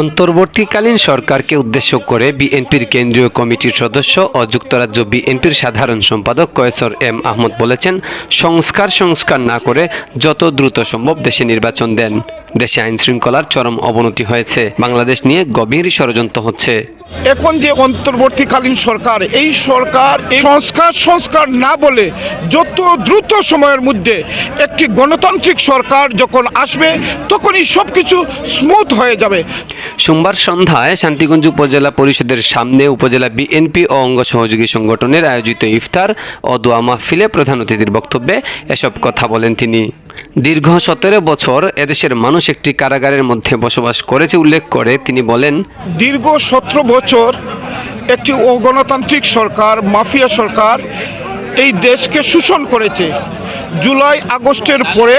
অন্তর্বর্তীকালীন সরকারকে উদ্দেশ্য করে বিএনপির কেন্দ্রীয় কমিটির সদস্য ও যুক্তরাজ্য বিএনপির সাধারণ সম্পাদক কয়েসর এম আহমদ বলেছেন, সংস্কার সংস্কার না করে যত দ্রুত সম্ভব দেশে নির্বাচন দেন। দেশে আইন শৃঙ্খলার চরম অবনতি হয়েছে। বাংলাদেশ নিয়ে গভীর ষড়যন্ত্র হচ্ছে। এখন যে অন্তর্বর্তীকালীন সরকার, এই সরকার সংস্কার সংস্কার না বলে যত দ্রুত সময়ের মধ্যে একটি গণতান্ত্রিক সরকার যখন আসবে, তখনই সব কিছু স্মুথ হয়ে যাবে। সোমবার সন্ধ্যায় শান্তিগঞ্জ উপজেলা পরিষদের সামনে উপজেলা বিএনপি ও অঙ্গ সহযোগী সংগঠনের আয়োজিত ইফতার ও দোয়া মাহফিলে প্রধান অতিথির বক্তব্যে এসব কথা বলেন তিনি। দীর্ঘ সতেরো বছর এদেশের মানুষ একটি কারাগারের মধ্যে বসবাস করেছে উল্লেখ করে তিনি বলেন, দীর্ঘ সতেরো বছর একটি অগণতান্ত্রিক সরকার, মাফিয়া সরকার এই দেশকে শোষণ করেছে। জুলাই আগস্টের পরে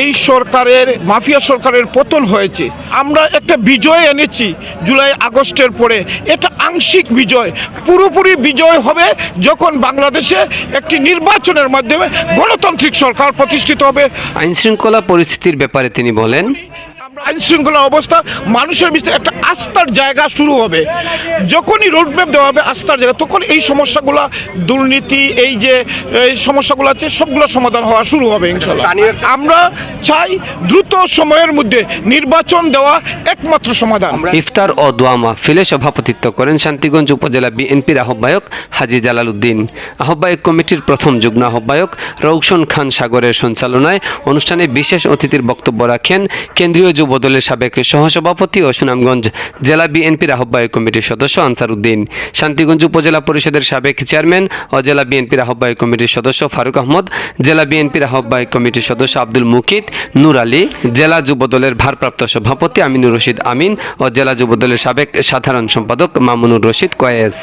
এই সরকারের, মাফিয়া সরকারের পতন হয়েছে। আমরা একটা বিজয় এনেছি জুলাই আগস্টের পরে। এটা আংশিক বিজয়, পুরোপুরি বিজয় হবে যখন বাংলাদেশে একটি নির্বাচনের মাধ্যমে গণতান্ত্রিক সরকার প্রতিষ্ঠিত হবে। আইনশৃঙ্খলা পরিস্থিতির ব্যাপারে তিনি বলেন আইন শৃঙ্খলা অবস্থা মানুষের ভিতরে একটা আস্থার জায়গা শুরু হবে। যখনই রোডম্যাপ দেওয়া হবে আস্থার জায়গা তখন এই সমস্যাগুলো দুর্নীতি এই যে এই সমস্যাগুলো আছে সবগুলো সমাধান হওয়া শুরু হবে ইনশাল্লাহ আমরা চাই দ্রুত সময়ের মধ্যে নির্বাচন দেওয়া একমাত্র সমাধান। ইফতার ও দোয়া মাহফিলে সভাপতিত্ব করেন শান্তিগঞ্জ উপজেলা বিএনপির আহ্বায়ক হাজি জালাল উদ্দিন আহ্বায়ক কমিটির প্রথম যুগ্ম আহ্বায়ক রৌশন খান সাগরের সঞ্চালনায় অনুষ্ঠানে বিশেষ অতিথির বক্তব্য রাখেন কেন্দ্রীয় যুব দলের সাবেক সহসভাপতি ও সুনামগঞ্জ জেলা বিএনপির আহ্বায়ক কমিটির সদস্য আনসার উদ্দিন শান্তিগঞ্জ উপজেলা পরিষদের সাবেক চেয়ারম্যান ও জেলা বিএনপির আহ্বায়ক কমিটির সদস্য ফারুক আহমদ, জেলা বিএনপির আহ্বায়ক কমিটির সদস্য আব্দুল মুকিত, নূর আলী, জেলা যুবদলের ভারপ্রাপ্ত সভাপতি আমিনুর রশিদ আমিন ও জেলা যুবদলের সাবেক সাধারণ সম্পাদক মামুনুর রশিদ কয়েস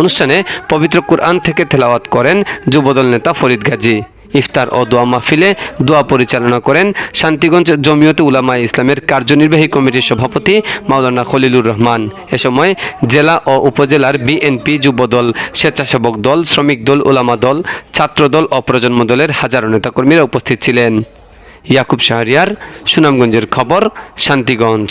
অনুষ্ঠানে পবিত্র কুরআন থেকে থেলাওয়াত করেন যুবদল নেতা ফরিদ গাজী। ইফতার ও দোয়া মাহফিলে দোয়া পরিচালনা করেন শান্তিগঞ্জ জমিয়ত উলামা ইসলামের কার্যনির্বাহী কমিটির সভাপতি মাওলানা খলিলুর রহমান। এ সময় জেলা ও উপজেলার বিএনপি যুবদল স্বেচ্ছাসেবক দল, শ্রমিক দল, উলামা দল ছাত্রদল ও প্রজন্ম দলের হাজারো নেতাকর্মীরা উপস্থিত ছিলেন। ইয়াকুব শাহরিয়ার, সুনামগঞ্জের খবর, শান্তিগঞ্জ।